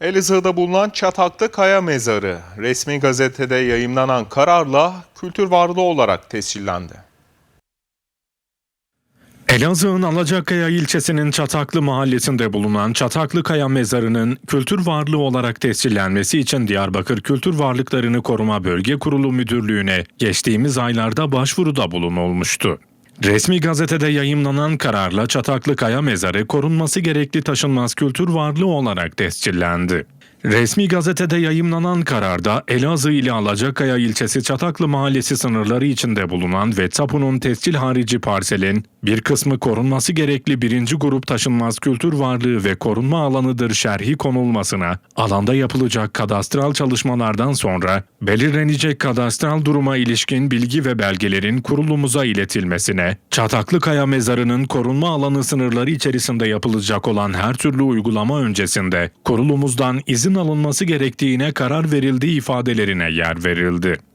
Elazığ'da bulunan Çataklı Kaya Mezarı resmi gazetede yayımlanan kararla kültür varlığı olarak tescillendi. Elazığ'ın Alacakaya ilçesinin Çataklı mahallesinde bulunan Çataklı Kaya Mezarı'nın kültür varlığı olarak tescillenmesi için Diyarbakır Kültür Varlıklarını Koruma Bölge Kurulu Müdürlüğü'ne geçtiğimiz aylarda başvuruda bulunulmuştu. Resmi gazetede yayımlanan kararla Çataklı Kaya Mezarı korunması gerekli taşınmaz kültür varlığı olarak tescillendi. Resmi gazetede yayımlanan kararda Elazığ ile Alacakaya ilçesi Çataklı mahallesi sınırları içinde bulunan ve tapunun tescil harici parselin bir kısmı korunması gerekli birinci grup taşınmaz kültür varlığı ve korunma alanıdır şerhi konulmasına, alanda yapılacak kadastral çalışmalardan sonra belirlenecek kadastral duruma ilişkin bilgi ve belgelerin kurulumuza iletilmesine, Çataklı Kaya Mezarı'nın korunma alanı sınırları içerisinde yapılacak olan her türlü uygulama öncesinde kurulumuzdan izin alınması gerektiğine karar verildiği ifadelerine yer verildi.